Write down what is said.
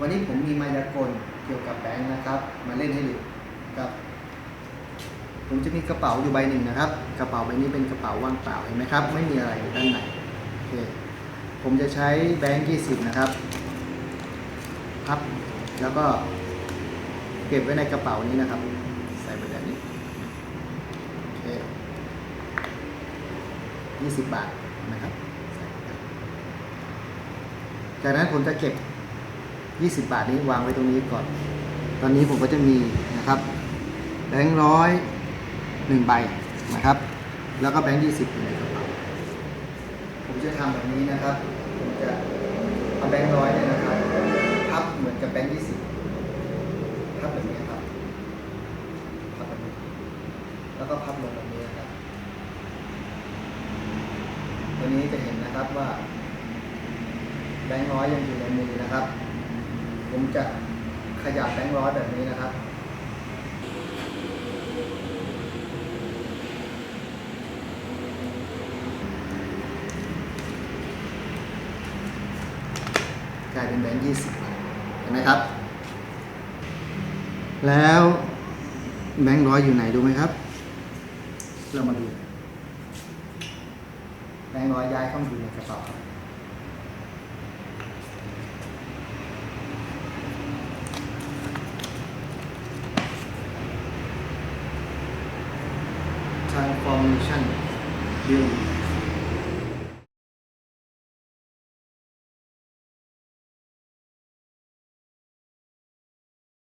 วันนี้ผมมีมายากลเกี่ยวกับแบงค์นะครับ มาเล่นให้ดูครับผมจะมีกระเป๋าอยู่ใบหนึ่งนะครับ กระเป๋าใบนี้เป็นกระเป๋าว่างเปล่าเห็นไหมครับ ไม่มีอะไรอยู่ด้านในโอเคผมจะใช้แบงค์ยี่สิบนะครับพับแล้วก็เก็บไว้ในกระเป๋านี้นะครับ ใส่ไว้แบบนี้โอเคยี่สิบบาทนะครับจากนั้นผมจะเก็บ 20 บาทนี้วางไว้ตรงนี้ก่อน ตอนนี้ผมก็จะมีนะครับแบงค์ร้อยหนึ่งใบนะครับ แล้วก็แบงค์ยี่สิบอยู่ในกระเป๋าผมจะทำแบบนี้นะครับ ผมจะเอาแบงค์ร้อยเนี่ยนะครับพับเหมือนกับแบงค์ยี่สิบพับแบบนี้ครับพับแบบนี้แล้วก็พับลงแบบนี้นะครับตัวนี้จะเห็นนะครับว่าแบงค์ร้อยยังอยู่ในมือนะครับ ผมจะขยับแบงค์ร้อยแบบนี้นะครับกลายเป็นแบงค์ยี่สิบบาทเห็นไหมครับ แล้วแบงค์ร้อยอยู่ไหนดูไหมครับ เรามาดู แบงค์ร้อยย้ายเข้ามาอยู่ในกระเป๋าครับ Con.